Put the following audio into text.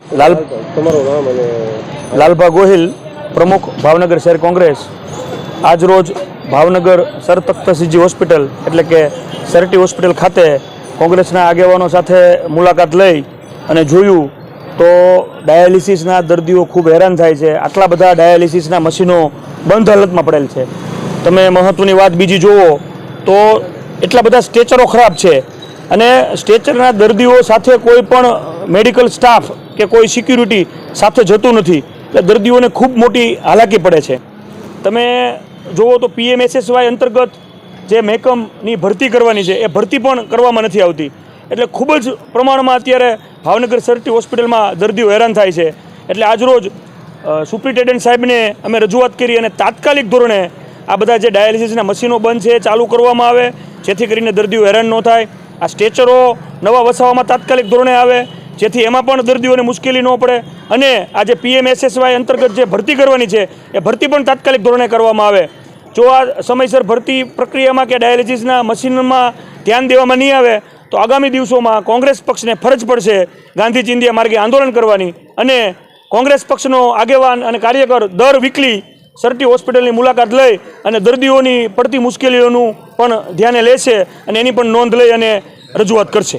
લાલ તમારું નામ અને લાલભા ગોહિલ પ્રમુખ ભાવનગર શહેર કોંગ્રેસ. આજરોજ ભાવનગર સર તખ્તસિંહજી હોસ્પિટલ એટલે કે સરટી હોસ્પિટલ ખાતે કોંગ્રેસના આગેવાનો સાથે મુલાકાત લઈ અને જોયું તો ડાયાલિસિસના દર્દીઓ ખૂબ હેરાન થાય છે. આટલા બધા ડાયાલિસિસના મશીનો બંધ હાલતમાં પડેલ છે. તમે મહત્ત્વની વાત બીજી જુઓ તો એટલા બધા સ્ટેચરો ખરાબ છે. અને સ્ટેચરના દર્દીઓ સાથે કોઈ પણ મેડિકલ સ્ટાફ કે કોઈ સિક્યુરિટી સાથે જતું નથી. એટલે દર્દીઓને ખૂબ મોટી હાલાકી પડે છે. તમે જુઓ તો પીએમએસએસવાય અંતર્ગત જે મહેકમની ભરતી કરવાની છે, એ ભરતી પણ કરવામાં નથી આવતી. એટલે ખૂબ જ પ્રમાણમાં અત્યારે ભાવનગર સરટી હોસ્પિટલમાં દર્દીઓ હેરાન થાય છે. એટલે આજરોજ સુપ્રિન્ટેન્ડન્ટ સાહેબને અમે રજૂઆત કરી અને તાત્કાલિક ધોરણે આ બધા જે ડાયાલિસિસના મશીનો બંધ છે ચાલુ કરવામાં આવે, જેથી કરીને દર્દીઓ હેરાન ન થાય. આ સ્ટેચરો નવા વસાવવામાં તાત્કાલિક ધોરણે આવે. જેથી એમાં પણ દર્દીઓને મુશ્કેલી ન પડે અને આ જે પીએમએસએસવાય અંતર્ગત જે ભરતી કરવાની છે, એ ભરતી પણ તાત્કાલિક ધોરણે કરવામાં આવે. જો આ સમયસર ભરતી પ્રક્રિયામાં કે ડાયાલિસિસના મશીનમાં ધ્યાન દેવામાં નહીં આવે, તો આગામી દિવસોમાં કોંગ્રેસ પક્ષને ફરજ પડશે ગાંધી ચિંધ્યા માર્ગે આંદોલન કરવાની અને કોંગ્રેસ પક્ષનો આગેવાન અને કાર્યકર દર વીકલી સરટી હોસ્પિટલની મુલાકાત લઈ અને દર્દીઓની પડતી મુશ્કેલીઓનું પણ ધ્યાને લેશે અને એની પણ નોંધ લઈ અને રજૂઆત કરશે.